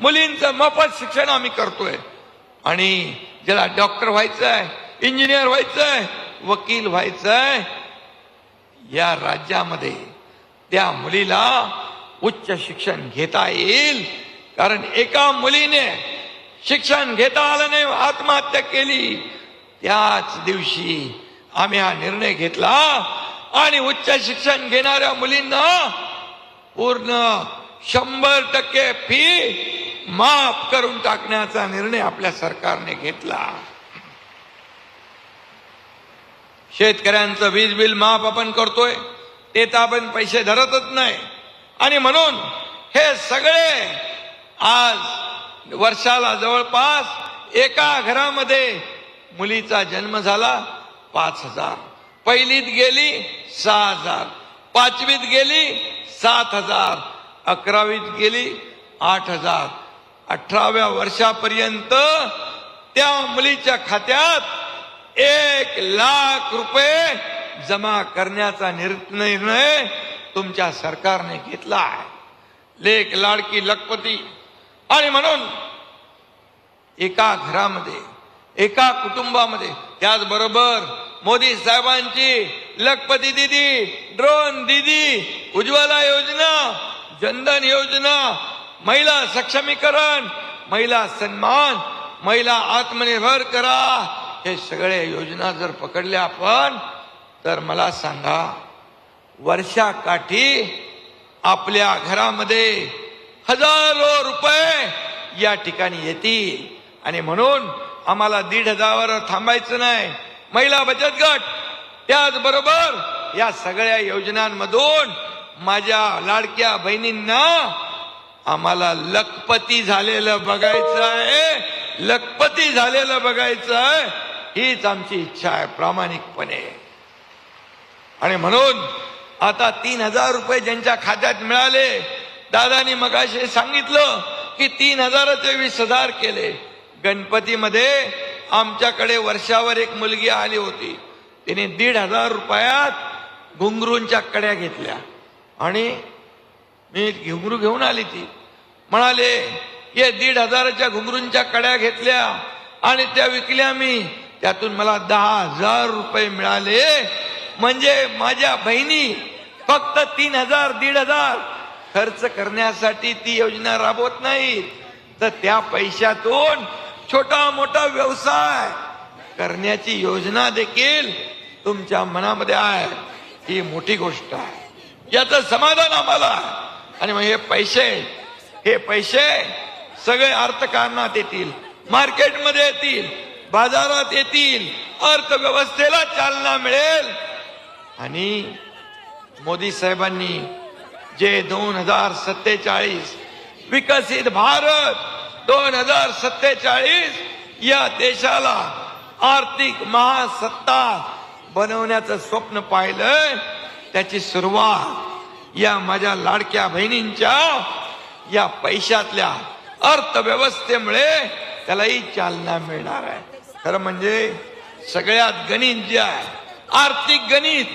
मुलींचं मोफत शिक्षण आम्ही करतोय. आणि ज्याला डॉक्टर व्हायचंय इंजिनियर व्हायचंय वकील व्हायचंय या राज्यामध्ये त्या मुलीला उच्च शिक्षण घेता येईल. कारण एका मुलीने शिक्षण घेता आलं नाही आत्महत्या केली. त्याच दिवशी आम्ही हा निर्णय घेतला आणि उच्च शिक्षण घेणाऱ्या मुलींना पूर्ण शंभर टक्के फी माफ करून टाकण्याचा निर्णय आपल्या सरकारने घेतला. शेतकऱ्यांचं वीज बिल माफ आपण करतोय ते तर आपण पैसे धरतच नाही. आणि म्हणून हे सगळे आज वर्षाला जवळपास एका घरामध्ये मुलीचा जन्म झाला पाच हजार. पहिलीत गेली सहा हजार. पाचवीत गेली सात हजार. अकरावीत गेली आठ हजार. अठराव्या वर्षापर्यंत त्या मुलीच्या खात्यात एक लाख रुपये जमा करण्याचा निर्णय तुमच्या सरकारने घेतला आहे. लेख लाडकी लखपती आणि म्हणून एका घरामध्ये एका कुटुंबामध्ये त्याचबरोबर मोदी साहेबांची लखपती दिदी ड्रोन दिदी उज्ज्वला योजना जनधन योजना महिला सक्षमीकरण महिला सन्मान महिला आत्मनिर्भर करा. हे सगळे योजना जर पकडल्या आपण तर मला सांगा वर्षाकाठी आपल्या घरामध्ये हजारो रुपये या ठिकाणी येतील. आणि म्हणून आम्हाला दीड हजारावर थांबायचं नाही. महिला बचत गट त्याचबरोबर या सगळ्या योजनांमधून माझ्या लाडक्या बहिणींना आम्हाला लखपती झालेलं बघायचं आहे. लखपती झालेलं बघायचं आहे. हीच आमची इच्छा आहे प्रामाणिकपणे. आणि म्हणून आता तीन हजार रुपये ज्यांच्या खात्यात मिळाले दादानी मगाशी सांगितलं की तीन हजाराचे वीस हजार केले. गणपतीमध्ये आमच्याकडे वर्षावर एक मुलगी आली होती. तिने दीड हजार रुपयात घुंगरूंच्या कड्या घेतल्या. आणि मी घुंगरू घेऊन आली ती. म्हणाले ये दीड हजाराच्या घुंगरूंच्या कड्या घेतल्या आणि त्या विकल्या मी. त्यातून मला दहा हजार रुपये मिळाले. म्हणजे माझ्या बहिणी फक्त तीन हजार दीड हजार खर्च करण्यासाठी ती योजना राबवत नाही. तर त्या पैशातून छोटा मोठा व्यवसाय करण्याची योजना देखील तुमच्या मनामध्ये आहे. ही मोठी गोष्ट आहे. याचं समाधान आम्हाला आहे. आणि मग हे पैसे हे पैसे सगळे अर्थकारणात येतील मार्केटमध्ये येतील बाजारात येतील अर्थव्यवस्थेला चालना मिळेल. आणि मोदी साहेबांनी जे दोन हजार सत्तेचाळीस विकसित भारत दोन हजार सत्तेचाळीस या देशाला आर्थिक महासत्ता बनवण्याचं स्वप्न पाहिलं त्याची सुरुवात या माझ्या लाडक्या बहिणींच्या या पैशातल्या अर्थव्यवस्थेमुळे त्यालाही चालना मिळणार आहे. खरं म्हणजे सगळ्यात गणित जे आहे आर्थिक गणित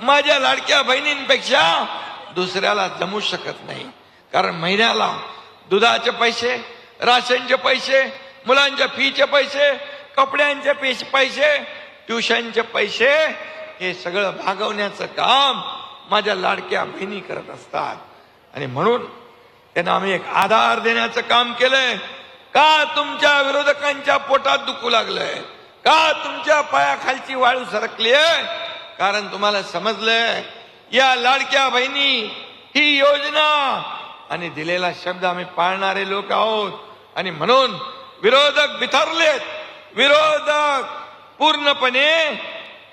माझ्या लाडक्या बहिणींपेक्षा दुसऱ्याला जमू शकत नाही. कारण महिन्याला दुधाचे पैसे राशनचे पैसे मुलांच्या फीचे पैसे कपड्यांचे पैसे पैसे ट्युशनचे पैसे हे सगळं भागवण्याचं काम माझ्या लाडक्या बहिणी करत असतात. आणि म्हणून त्यांना आम्ही एक आधार देण्याचं काम केलंय. का तुमच्या विरोधकांच्या पोटात दुखू लागलंय? का तुमच्या पायाखालची वाळू सरकली आहे कारण तुम्हाला समजलंय या लाडक्या बहिणी ही योजना आणि दिलेला शब्द आम्ही पाळणारे लोक आहोत. आणि म्हणून विरोधक बिथरलेत विरोधक पूर्णपणे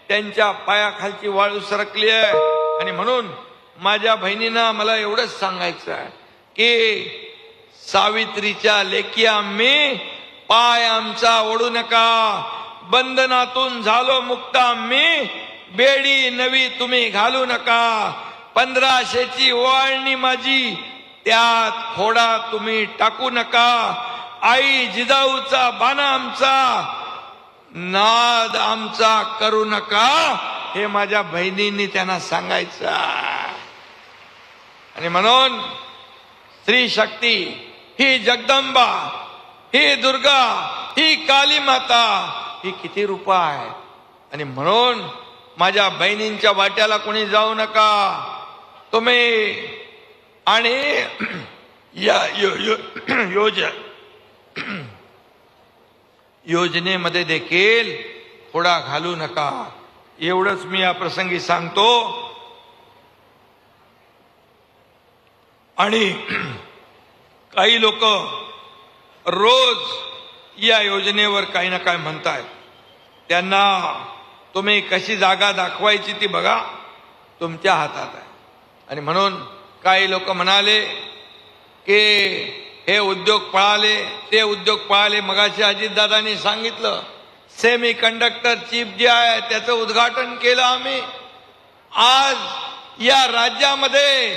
त्यांच्या पायाखालची वाळू सरकली आहे आणि म्हणून माझ्या बहिणींना मला एवढंच सांगायचं आहे की सावित्रीच्या लेखी आम्ही पाय आमचा ओढू नका. बंधनातून झालो मुक्त आम्ही. बेडी नवी तुम्ही घालू नका. पंधराशेची ओवाळणी माझी. त्यात खोडा तुम्ही टाकू नका. आई जिजाऊचा बाणा आमचा. नाद आमचा करू नका. हे माझ्या बहिणींनी त्यांना सांगायचं. आणि म्हणून स्त्री शक्ती ही जगदंबा ही दुर्गा ही काली माता ही किती रूप आहे आणि म्हणून माझ्या बहिणींच्या वाट्याला कोणी जाऊ नका. तुम्ही आणि या यो, यो, योज योजनेमध्ये देखील थोडा घालू नका. एवढंच मी या प्रसंगी सांगतो. आणि काही लोक रोज या योजनेवर काही ना काय म्हणतायत त्यांना तुम्ही कशी जागा दाखवायची ती बघा तुमच्या हातात आहे. आणि म्हणून काही लोक म्हणाले की हे उद्योग पळाले ते उद्योग पळाले मगाशी अजितदादांनी सांगितलं सेमी कंडक्टर चिप जे आहे त्याचं उद्घाटन केलं आम्ही. आज या राज्यामध्ये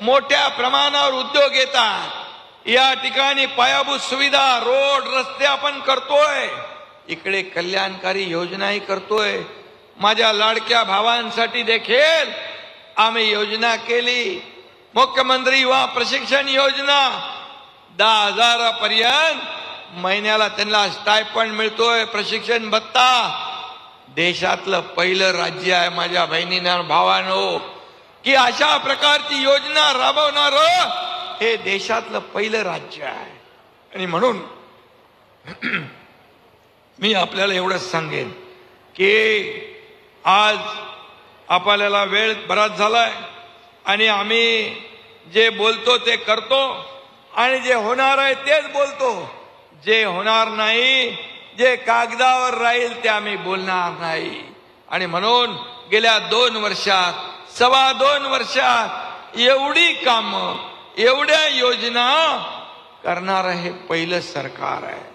मोठ्या प्रमाणावर उद्योग येतात. या ठिकाणी पायाभूत सुविधा रोड रस्ते आपण करतोय. इकडे कल्याणकारी योजनाही करतोय. माझ्या लाडक्या भावांसाठी देखील आम्ही योजना केली. मुख्यमंत्री युवा प्रशिक्षण योजना दहा हजारापर्यंत महिन्याला त्यांना स्टायपंड मिळतोय प्रशिक्षण भत्ता. देशातलं पहिलं राज्य आहे माझ्या बहिणींना भावानो. की अशा प्रकारची योजना राबवणार हे देशातलं पहिलं राज्य आहे. आणि म्हणून मी आपल्याला एवढंच सांगेन की आज आपल्याला वेळ बराच झालाय आणि आम्ही जे बोलतो ते करतो आणि जे होणार आहे तेच बोलतो. जे होणार नाही जे कागदावर राहील ते आम्ही बोलणार नाही. आणि म्हणून गेल्या दोन वर्षात सव्वा दोन वर्षात एवढी कामं एवढ्या योजना करणारं हे पहिलं सरकार आहे.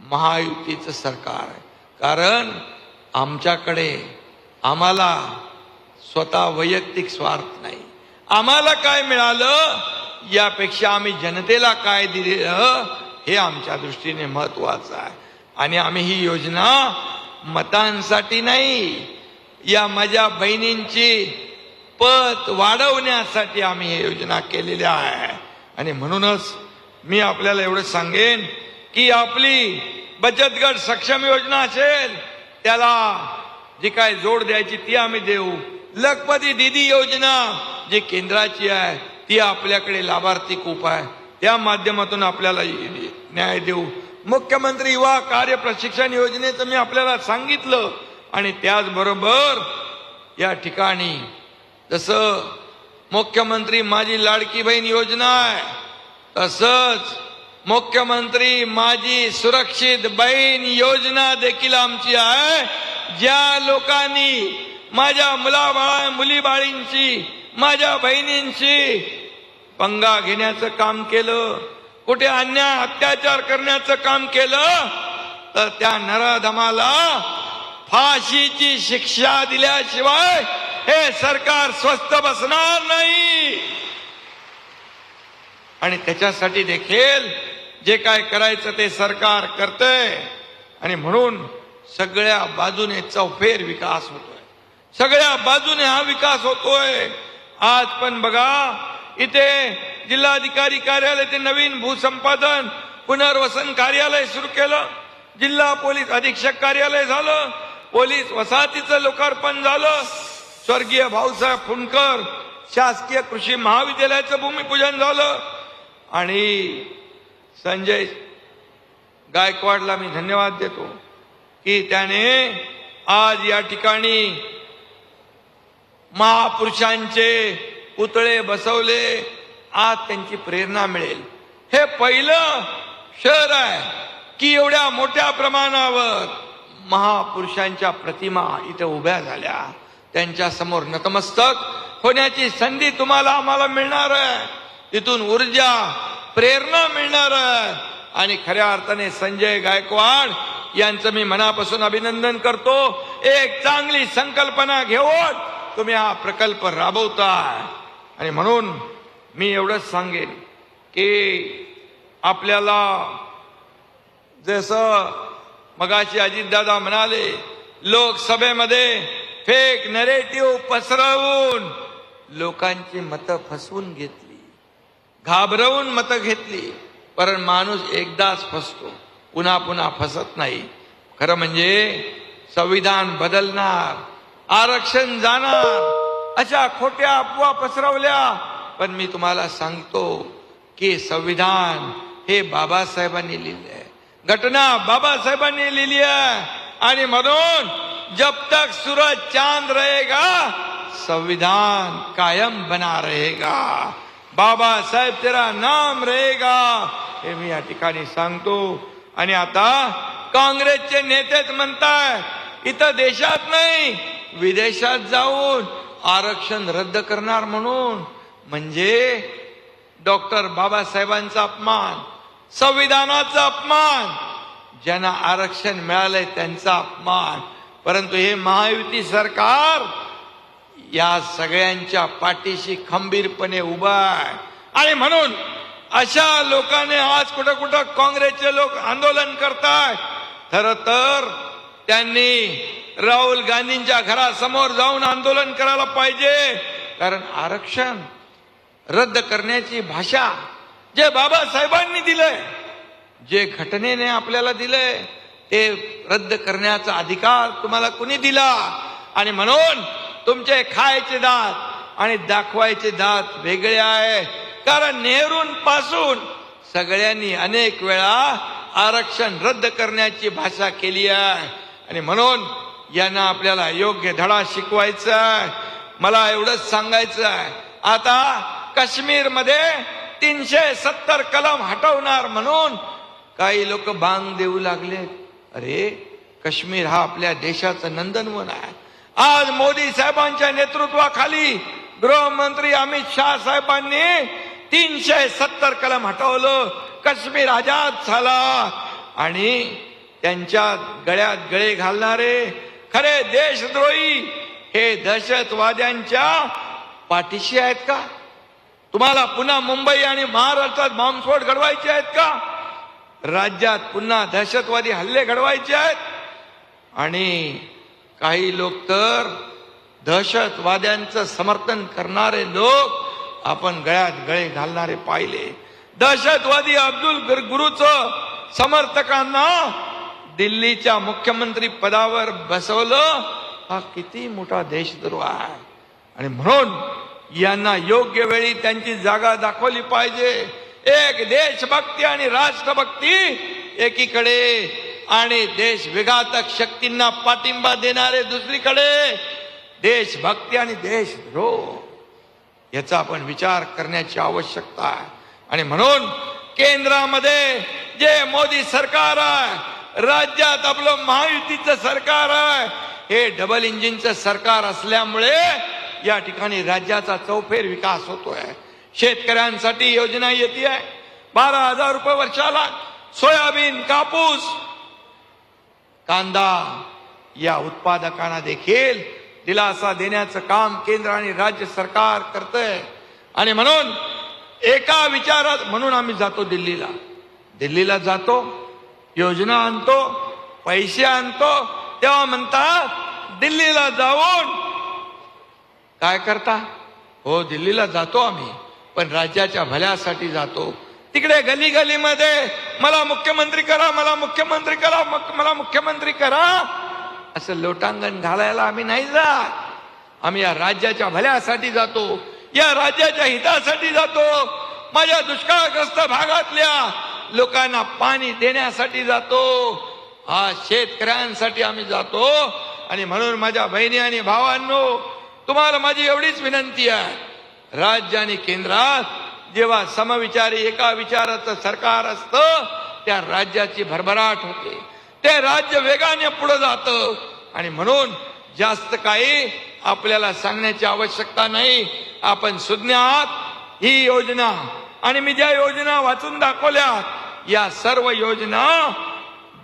महायुतीचं सरकार आहे. कारण आमच्याकडे आम्हाला स्वतः वैयक्तिक स्वार्थ नाही. आम्हाला काय मिळालं? यापेक्षा आम्ही जनतेला काय दिलेलं हे आमच्या दृष्टीने महत्वाचं आहे. आणि आम्ही ही योजना मतांसाठी नाही. या माझ्या बहिणींची पत वाढवण्यासाठी आम्ही हे योजना केलेल्या आहे. आणि म्हणूनच मी आपल्याला एवढं सांगेन की आपली बचत गट सक्षम योजना असेल त्याला जी काय जोड द्यायची ती आम्ही देऊ. लखपती दिदी योजना जी केंद्राची आहे ती आपल्याकडे लाभार्थी खूप आहे. त्या माध्यमातून आपल्याला न्याय देऊ. मुख्यमंत्री युवा कार्य प्रशिक्षण योजनेचं मी आपल्याला सांगितलं. आणि त्याचबरोबर या ठिकाणी जसं मुख्यमंत्री माझी लाडकी बहीण योजना आहे. तसंच मुख्यमंत्री माझी सुरक्षित बहीण योजना देखील आमची आहे. ज्या लोकांनी माझ्या मुलाबाळा मुलीबाळींची माझ्या बहिणींची पंगा घेण्याचं काम केलं कुठे अन्याय अत्याचार करण्याचं काम केलं तर त्या नराधमाला फाशीची शिक्षा दिल्याशिवाय हे सरकार स्वस्त बसणार नाही. आणि त्याच्यासाठी देखील जे काय करायचं ते सरकार करतंय आणि म्हणून सगळ्या बाजूने चौफेर विकास होतोय. सगळ्या बाजूने हा विकास होतोय. आज पण बघा इथे जिल्हाधिकारी कार्यालय ते नवीन भूसंपादन पुनर्वसन कार्यालय सुरू केलं. जिल्हा पोलीस अधीक्षक कार्यालय झालं. पोलीस वसाहतीचं लोकार्पण झालं. स्वर्गीय भाऊसाहेब फुंडकर शासकीय कृषी महाविद्यालयाचं भूमिपूजन झालं. आणि संजय गायकवाडला मी धन्यवाद देतो की त्याने आज या ठिकाणी महापुरुषांचे पुतळे बसवले आज त्यांची प्रेरणा मिळेल. हे पहिलं शहर आहे की एवढ्या मोठ्या प्रमाणावर महापुरुषांच्या प्रतिमा इथे उभ्या झाल्या. त्यांच्यासमोर नतमस्तक होण्याची संधी तुम्हाला आम्हाला मिळणार आहे. तिथून ऊर्जा प्रेरणा मिळणार आहे. आणि खऱ्या अर्थाने संजय गायकवाड यांचं मी मनापासून अभिनंदन करतो. एक चांगली संकल्पना घेऊन तुम्ही हा प्रकल्प राबवताय. आणि म्हणून मी एवढंच सांगेन की आपल्याला जसं मगाशी अजितदादा म्हणाले लोकसभेमध्ये फेक नरेटिव्ह पसरवून लोकांची मतं फसवून घेतली. घाबरवून मतं घेतली. कारण माणूस एकदाच फसतो. पुन्हा पुन्हा फसत नाही. खरं म्हणजे संविधान बदलणार आरक्षण जाणार अशा खोट्या अफवा पसरवल्या. पण मी तुम्हाला सांगतो की संविधान हे बाबासाहेबांनी लिहिले आहे घटना बाबासाहेबांनी लिहिली आहे. आणि म्हणून जब तक सूरज चांद रहेगा संविधान कायम बना रहेगा। बाबा साहेब तेरा नाम रहेगा। हे मी या ठिकाणी सांगतो आणि आता काँग्रेसचे नेतेच म्हणताय इथं देशात नाही विदेशात जाऊन आरक्षण रद्द करणार म्हणून. म्हणजे डॉक्टर बाबासाहेबांचा अपमान संविधानाचा अपमान ज्यांना आरक्षण मिळालंय त्यांचा अपमान. परंतु हे महायुती सरकार या सगळ्यांच्या पाठीशी खंबीरपणे उभा आहे. आणि म्हणून अशा लोकांनी आज कुठं कुठं काँग्रेसचे लोक आंदोलन करताय. खर तर त्यांनी राहुल गांधींच्या घरासमोर जाऊन आंदोलन करायला पाहिजे. कारण आरक्षण रद्द करण्याची भाषा जे बाबासाहेबांनी दिलंय जे घटनेने आपल्याला दिलंय ते रद्द करण्याचा अधिकार तुम्हाला कुणी दिला? आणि म्हणून तुमचे खायचे दात आणि दाखवायचे दात वेगळे आहे. कारण नेहरूंपासून सगळ्यांनी अनेक वेळा आरक्षण रद्द करण्याची भाषा केली आहे. आणि म्हणून यांना आपल्याला योग्य धडा शिकवायचा आहे. मला एवढंच सांगायचं आहे. आता काश्मीरमध्ये तीनशे सत्तर कलम हटवणार म्हणून काही लोक बांग देऊ लागले अरे काश्मीर हा आपल्या देशाचं नंदनवन आहे. आज मोदी साहेबांच्या नेतृत्वाखाली गृहमंत्री अमित शाह साहेबांनी तीनशे सत्तर कलम हटवलं. काश्मीर आजाद झाला. आणि त्यांच्या गळ्यात गळे घालणारे खरे देशद्रोही हे दहशतवाद्यांच्या पाठीशी आहेत का? तुम्हाला पुन्हा मुंबई आणि महाराष्ट्रात बॉम्बस्फोट घडवायचे आहेत का? राज्यात पुन्हा दहशतवादी हल्ले घडवायचे आहेत. आणि काही लोक तर दहशतवाद्यांचं समर्थन करणारे लोक आपण गळ्यात गळे घालणारे पाहिले. दहशतवादी अब्दुल गुर- गुरुचं समर्थकांना दिल्लीच्या मुख्यमंत्री पदावर बसवलं. हा किती मोठा देशद्रोह आहे. आणि म्हणून यांना योग्य वेळी त्यांची जागा दाखवली पाहिजे. एक देशभक्ती आणि राष्ट्रभक्ती एकीकडे आणि देश विघातक शक्तींना पाठिंबा देणारे दुसरीकडे. देशभक्ती आणि देशद्रोह याचा आपण विचार करण्याची आवश्यकता आहे. आणि म्हणून केंद्रामध्ये जे मोदी सरकार आहे राज्यात आपलं महायुतीचं सरकार आहे हे डबल इंजिनचं सरकार असल्यामुळे या ठिकाणी राज्याचा चौफेर विकास होतोय. शेतकऱ्यांसाठी योजना येते आहे. बारा हजार रुपये वर्षाला सोयाबीन कापूस कांदा या उत्पादकांना देखील दिलासा देण्याचं काम केंद्र आणि राज्य सरकार करत आणि म्हणून एका विचारात म्हणून आम्ही जातो दिल्लीला. दिल्लीला जातो योजना आणतो पैसे आणतो तेव्हा म्हणतात दिल्लीला जाऊन. काय करता? हो दिल्लीला जातो आम्ही. पण राज्याच्या भल्यासाठी जातो. तिकडे गली गलीमध्ये मला मुख्यमंत्री करा मला मुख्यमंत्री करा मग मला मुख्यमंत्री करा. असं लोटांगण घालायला आम्ही नाही जात. आम्ही या राज्याच्या भल्यासाठी जातो या राज्याच्या हितासाठी जातो. माझ्या दुष्काळग्रस्त भागातल्या लोकांना पाणी देण्यासाठी जातो. हा शेतकऱ्यांसाठी आम्ही जातो. आणि म्हणून माझ्या बहिणी आणि भावांनो तुम्हाला माझी एवढीच विनंती आहे. राज्य आणि केंद्रात जेव्हा समविचारी एका विचाराचं सरकार असतं त्या राज्याची भरभराट होते. ते राज्य वेगाने पुढे जातं. आणि म्हणून जास्त काही आपल्याला सांगण्याची आवश्यकता नाही. आपण सुज्ञ आहात ही योजना आणि मी ज्या योजना वाचून दाखवल्या या सर्व योजना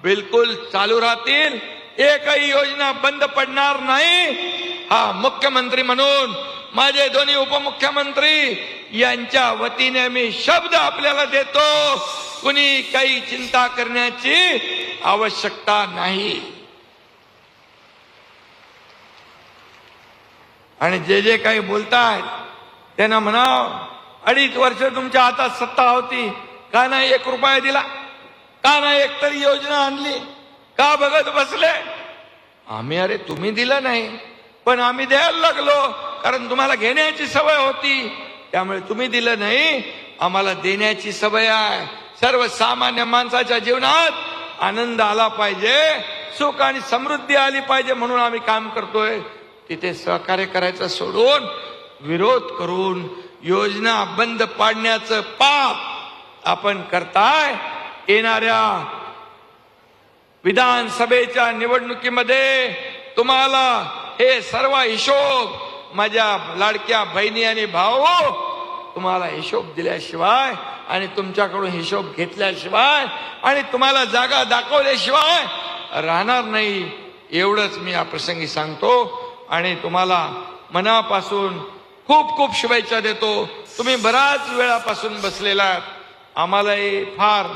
बिलकुल चालू राहतील. एकही योजना बंद पडणार नाही. हा मुख्यमंत्री म्हणून माझे दोन्ही उपमुख्यमंत्री यांच्या वतीने मी शब्द आपल्याला देतो. कुणी काही चिंता करण्याची आवश्यकता नाही. आणि जे जे काही बोलतायत त्यांना म्हणाव अडीच वर्ष तुमच्या हातात सत्ता होती. का नाही एक रुपया दिला? का नाही एकतरी योजना आणली? का बघत बसले? आम्ही अरे तुम्ही दिलं नाही पण आम्ही द्यायला लागलो. कारण तुम्हाला घेण्याची सवय होती. त्यामुळे तुम्ही दिलं नाही. आम्हाला देण्याची सवय आहे. सर्वसामान्य माणसाच्या जीवनात आनंद आला पाहिजे. सुख आणि समृद्धी आली पाहिजे म्हणून आम्ही काम करतोय. तिथे सहकार्य करायचं सोडून विरोध करून योजना बंद पाडण्याचं पाप आपण करताय. येणाऱ्या विधानसभेच्या निवडणुकीमध्ये तुम्हाला हे सर्व हिशोब माझ्या लाडक्या बहिणी आणि भाऊ तुम्हाला हिशोब दिल्याशिवाय आणि तुमच्याकडून हिशोब घेतल्याशिवाय आणि तुम्हाला जागा दाखवल्याशिवाय राहणार नाही एवढंच मी या प्रसंगी सांगतो. आणि तुम्हाला मनापासून खूप खूप शुभेच्छा देतो. तुम्ही बराच वेळापासून बसलेला आम्हालाही फार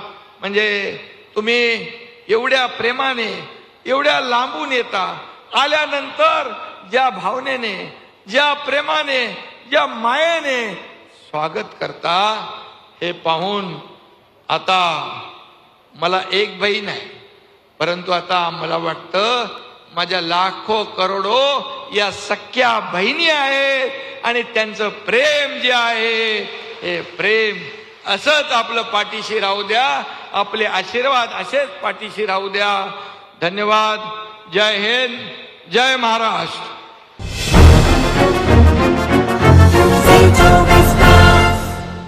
म्हणजे तुम्ही एवढ्या प्रेमाने एवढ्या लांबून येता. आल्यानंतर ज्या भावनेने ज्या प्रेमाने ज्या मायेने स्वागत करता हे पाहून आता मला एक बहीण आहे परंतु आता मला वाटतं माझ्या लाखो करोडो या सख्या बहिणी आहेत आणि त्यांचं प्रेम जे आहे हे प्रेम असंच आपलं पाठीशी राहू द्या आपले आशीर्वाद असेच पाठीशी राहू द्या. धन्यवाद. जय हिंद. जय महाराष्ट्र.